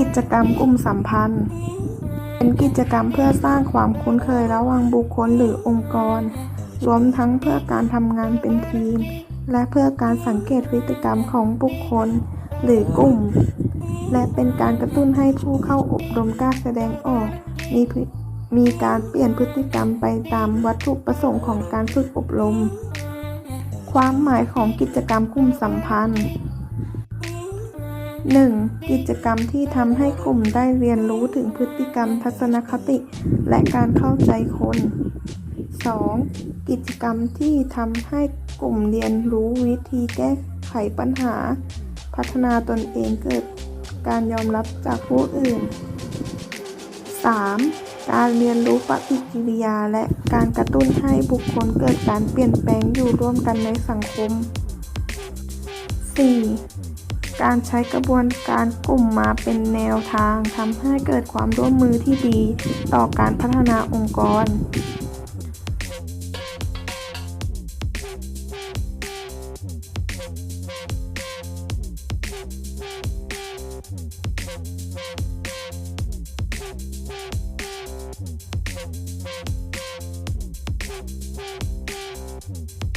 กิจกรรมกลุ่มสัมพันธ์ เป็นกิจกรรมเพื่อสร้างความคุ้นเคยระหว่างบุคคลหรือองค์กร รวมทั้งเพื่อการทำงานเป็นทีม และเพื่อการสังเกตพฤติกรรมของบุคคลหรือกลุ่ม และเป็นการกระตุ้นให้ผู้เข้าอบรมกล้าแสดงออก มีมีการเปลี่ยนพฤติกรรมไปตามวัตถุประสงค์ของการฝึกอบรม ความหมายของกิจกรรมกลุ่มสัมพันธ์ 1. กิจกรรมที่ทำให้กลุ่มได้เรียนรู้ถึงพฤติกรรมทัศนคติ และการเข้าใจคน 2. กิจกรรมที่ทำให้กลุ่มเรียนรู้วิธีแก้ไขปัญหา พัฒนาตนเองเกิดการยอมรับจากผู้อื่น 3. การเรียนรู้ปฏิกิริยาและการกระตุ้นให้บุคคลเกิดการเปลี่ยนแปลงอยู่ร่วมกันในสังคม 4. การใช้กระบวนการกลุ่มมาเป็นแนวทางทำให้เกิดความร่วมมือที่ดีต่อการพัฒนาองค์กรうん。